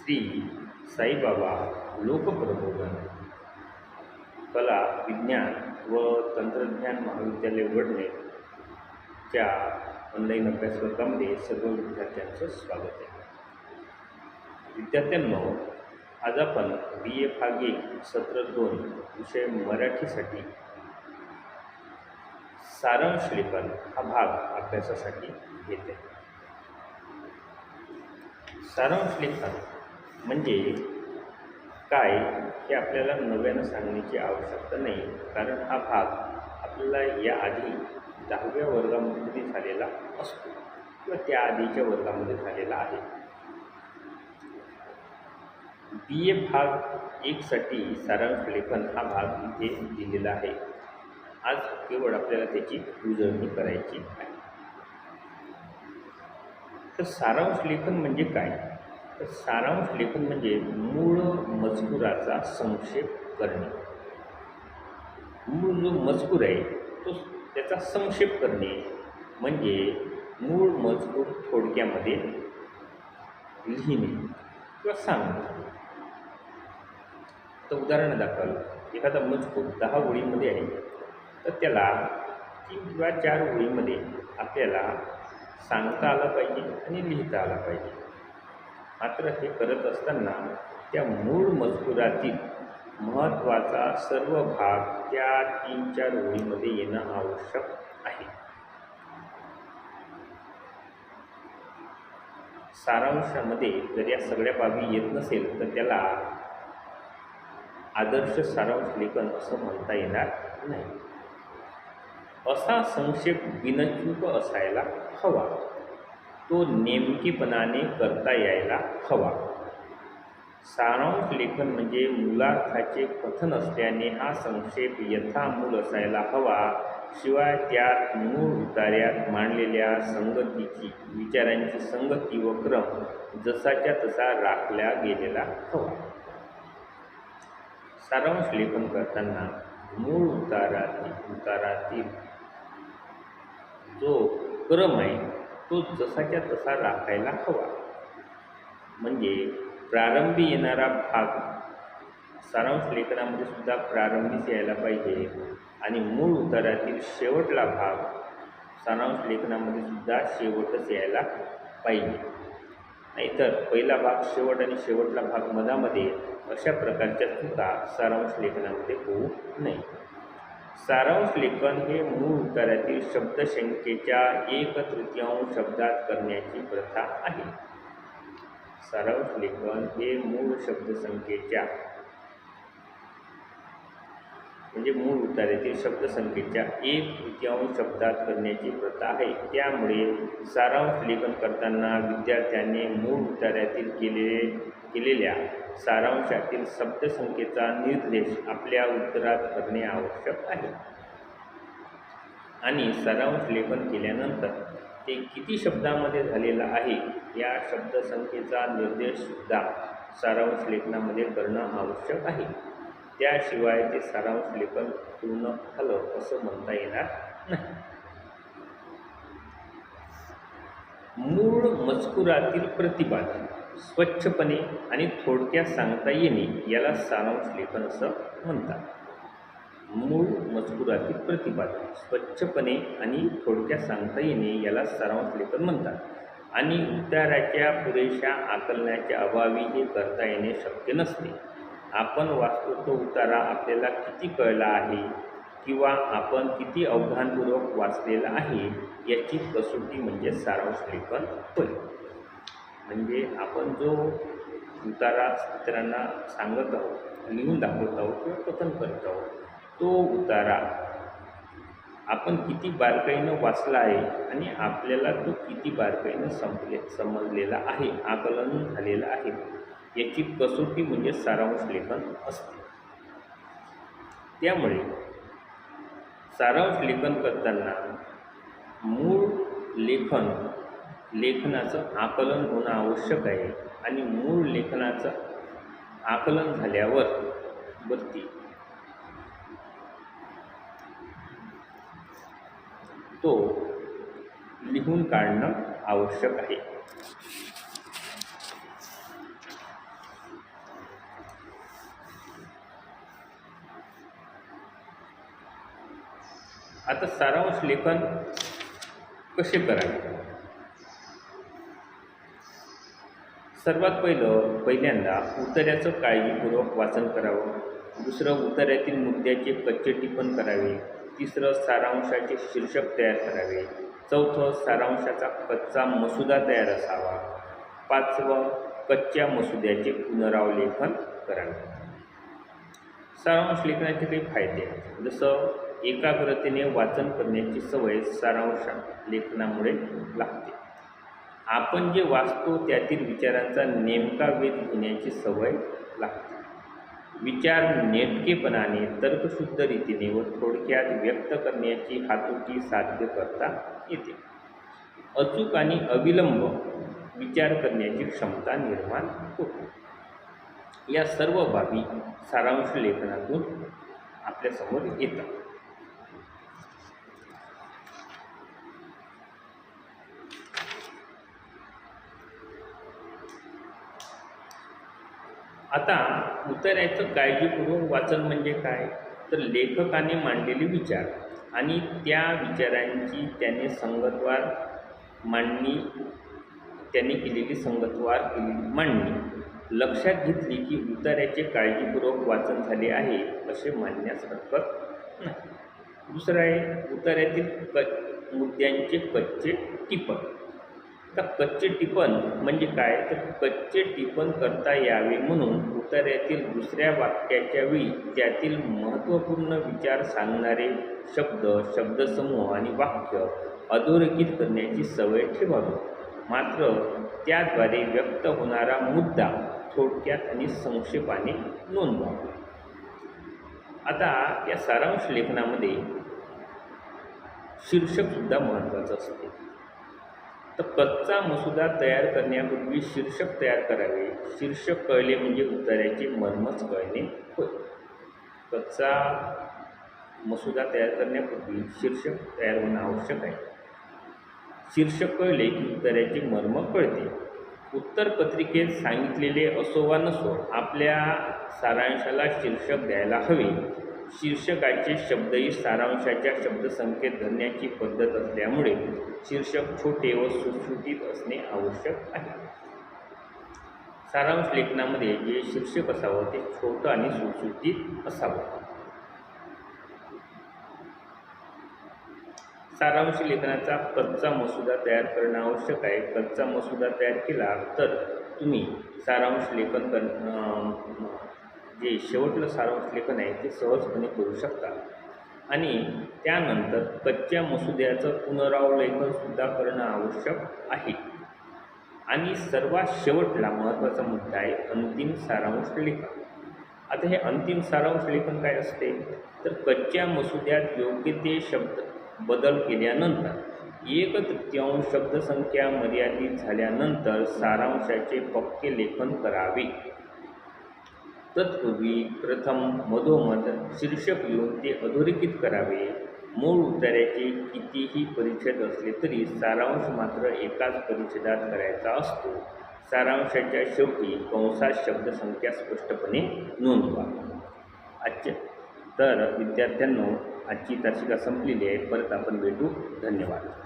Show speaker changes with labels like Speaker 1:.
Speaker 1: श्री साईबाबा लोकप्रबोधन. कला विज्ञान व तंत्रज्ञान महाविद्यालय वडनेरच्या ऑनलाईन अभ्यास सर्व विद्यार्थ्यांचं स्वागत आहे. विद्यार्थ्यांनो आज आपण बी ए भाग एक सत्र दोन विषय मराठीसाठी सारांश लेखन हा भाग अभ्यासासाठी घेत आहे सारांश लेखन म्हणजे काय हे आपल्याला नव्यानं सांगण्याची आवश्यकता नाही. कारण हा भाग आपल्याला याआधी दहाव्या वर्गामध्ये झालेला असतो किंवा त्या आधीच्या वर्गामध्ये झालेला आहे. बी ए भाग एकसाठी सारांश लेखन हा भाग इथे दिलेला आहे. आज केवळ आपल्याला त्याची उजळणी करायची आहे. तर सारांश लेखन म्हणजे काय? तर सारांश लेखन म्हणजे मूळ मजकुराचा संक्षेप करणे. मूळ जो मजकूर आहे तो त्याचा संक्षेप करणे. म्हणजे मूळ मजकूर थोडक्यामध्ये लिहिणे किंवा सांगणे. तर उदाहरण दाखल. एखादा मजकूर दहा ओळीमध्ये आहे तर त्याला तीन किंवा चार ओळीमध्ये आपल्याला सांगता आलं पाहिजे आणि लिहिता आला पाहिजे. मात्र हे करत असताना त्या मूळ मजकुरातील महत्त्वाचा सर्व भाग त्या तीन चार ओळीमध्ये येणं आवश्यक आहे. सारांशामध्ये जर या सगळ्या बाबी येत नसेल तर त्याला आदर्श सारांश लेखन असं म्हणता येणार नाही. असा संक्षेप बिनचूक असायला हवा. तो नेमकेपणाने करता यायला हवा. सारांश लेखन म्हणजे मुलार्थाचे कथन असल्याने हा संक्षेप यथामूल असायला हवा. शिवाय त्यात मूळ उतार्यात मांडलेल्या संगतीची विचारांची संगती व क्रम जसाच्या तसा राखल्या गेलेला हवा. सारांश लेखन करताना मूळ उतारातील उतारातील जो क्रम आहे तो जसाच्या तसा राखायला हवा. म्हणजे प्रारंभी येणारा भाग सारांश लेखनामध्ये सुद्धा प्रारंभीच यायला पाहिजे आणि मूळ उतारातील शेवटला भाग सारांश लेखनामध्ये सुद्धा शेवटच यायला पाहिजे. नाहीतर पहिला भाग शेवट आणि शेवटला भाग मधामध्ये अशा प्रकारच्या चुका सारांश लेखनामध्ये होऊ नये. सारांश लेखन हे मूळ उतारातील शब्दसंख्येच्या एक तृतीयांश शब्दात करण्याची प्रथा आहे. सारांश लेखन हे मूळ शब्दसंख्येच्या, म्हणजे मूळ उतारातील शब्दसंख्येच्या एक तृतीयांश शब्दात करण्याची प्रथा आहे. त्यामुळे सारांश लेखन करताना विद्यार्थ्यांनी मूळ उतार्यातील केलेले, केलेल्या सारांशातील शब्दसंख्येचा निर्देश आपल्या उत्तरात करणे आवश्यक आहे. आणि सारांश लेखन केल्यानंतर ते किती शब्दामध्ये झालेलं आहे या शब्दसंख्येचा निर्देशसुद्धा सारांश लेखनामध्ये करणं आवश्यक आहे. त्याशिवाय ते सारांश लेखन पूर्ण झालं असं म्हणता येणार नाही. मूळ मजकुरातील प्रतिपादन. स्वच्छपणे आणि थोडक्यात सांगता येणे याला सारांश लेखन असं म्हणतात. मूळ मजकुरातील प्रतिपादन स्वच्छपणे आणि थोडक्यात सांगता येणे याला सारांश लेखन म्हणतात. आणि उताराच्या पुरेशा आकलनाच्या अभावी हे करता येणे शक्य नसते. आपण वाचतो तो उतारा आपल्याला किती कळला आहे किंवा आपण किती अवधानपूर्वक वाचलेला आहे याची कसोटी म्हणजे सारांश लेखन होय. म्हणजे आपण जो उतारा इतरांना सांगत आहोत लिहून दाखवत आहोत किंवा कथन करत आहोत तो उतारा आपण किती बारकाईनं वाचला आहे आणि आपल्याला तो किती बारकाईनं संपले समजलेला आहे आकलन झालेलं आहे याची कसोटी म्हणजे सारांश लेखन असते. त्यामुळे सारांश लेखन करताना मूळ लेखन लेखनाचं आकलन होणं आवश्यक आहे आणि मूळ लेखनाचं आकलन झाल्यावर वरती तो लिहून काढणं आवश्यक आहे. आता सारांश लेखन कसे करावे? सर्वात पहिलं पहिल्यांदा उतऱ्याचं काळजीपूर्वक वाचन करावं. दुसरं उतऱ्यातील मुद्द्याचे कच्चे टिपण करावे. तिसरं सारांशाचे शीर्षक तयार करावे. चौथं सारांशाचा कच्चा मसुदा तयार असावा. पाचवं कच्च्या मसुद्याचे पुनरावलेखन करावे. सारांश लेखनाचे काही फायदे आहेत. जसं एकाग्रतेने वाचन करण्याची सवय सारांश लेखनामुळे लागते. आपण जे वाचतो त्यातील विचारांचा नेमका वेध घेण्याची सवय लागते. विचार नेटकेपणाने तर्कशुद्ध रीतीने व थोडक्यात व्यक्त करण्याची हातोटी साध्य करता येते. अचूक आणि अविलंब विचार करण्याची क्षमता निर्माण होते. या सर्व बाबी सारांश लेखनातून आपल्यासमोर येतात. आता उतरायचं काळजीपूर्वक वाचन म्हणजे काय? तर लेखकाने मांडलेले विचार आणि त्या विचारांची त्याने संगतवार मांडणी त्याने केलेली संगतवार केलेली मांडणी. लक्षात घेतली की उतार्याचे काळजीपूर्वक वाचन झाले आहे असे मानण्यास हरकत नाही. दुसरं आहे उतार्यातील क मुद्द्यांचे कच्चे टिपण आता कच्चे टिपण म्हणजे काय? तर कच्चे टिपण करता यावे म्हणून उतार्यातील दुसऱ्या वाक्याच्या वेळी त्यातील महत्त्वपूर्ण विचार सांगणारे शब्द शब्दसमूह आणि वाक्य अधोरेखित करण्याची सवय ठेवावी. मात्र त्याद्वारे व्यक्त होणारा मुद्दा थोडक्यात आणि संक्षेपाने नोंदवावा आता या सारांश लेखनामध्ये शीर्षकसुद्धा महत्त्वाचं असते. तर कच्चा मसुदा तयार करण्यापूर्वी शीर्षक तयार करावे. शीर्षक कळले म्हणजे उतार्याचे मर्मच कळणे होय. कच्चा मसुदा तयार करण्यापूर्वी शीर्षक तयार होणं आवश्यक आहे. शीर्षक कळले की उत्तराचे मर्म कळते. उत्तरपत्रिकेत सांगितलेले असो वा नसो आपल्या सारांशाला शीर्षक द्यायला हवे. शीर्षकाचे शब्दही सारांशाच्या शब्दसंख्येत धरण्याची पद्धत असल्यामुळे शीर्षक छोटे व सुटसुटीत असणे आवश्यक आहे. सारांश लेखनामध्ये जे शीर्षक असावं ते छोटं आणि सुटसुटीत असावं. सारांश लेखनाचा कच्चा मसुदा तयार करणं आवश्यक आहे. कच्चा मसुदा तयार केला तर तुम्ही सारांश लेखन कर जे शेवटलं सारांश लेखन आहे ते सहजपणे करू शकता आणि त्यानंतर कच्च्या मसुद्याचं पुनरावलेखनसुद्धा करणं आवश्यक आहे. आणि सर्वात शेवटला महत्त्वाचा मुद्दा आहे अंतिम सारांश लेखन. आता हे अंतिम सारांश लेखन काय असते? तर कच्च्या मसुद्यात योग्य ते शब्द बदल केल्यानंतर एक तृतीयांश शब्दसंख्या मर्यादित झाल्यानंतर सारांशाचे पक्के लेखन करावे. तत्पूर्वी प्रथम मधोमध शीर्षक लिहून ते अधोरेखित करावे. मूळ उतार्याचे कितीही परिच्छेद असले तरी सारांश मात्र एकाच परिच्छेदात करायचा असतो. सारांशाच्या शेवटी कंसात शब्दसंख्या स्पष्टपणे नोंदवा. आजच्या तर विद्यार्थ्यांनो आजची तासिका संपलेली आहे. परत आपण भेटू. धन्यवाद.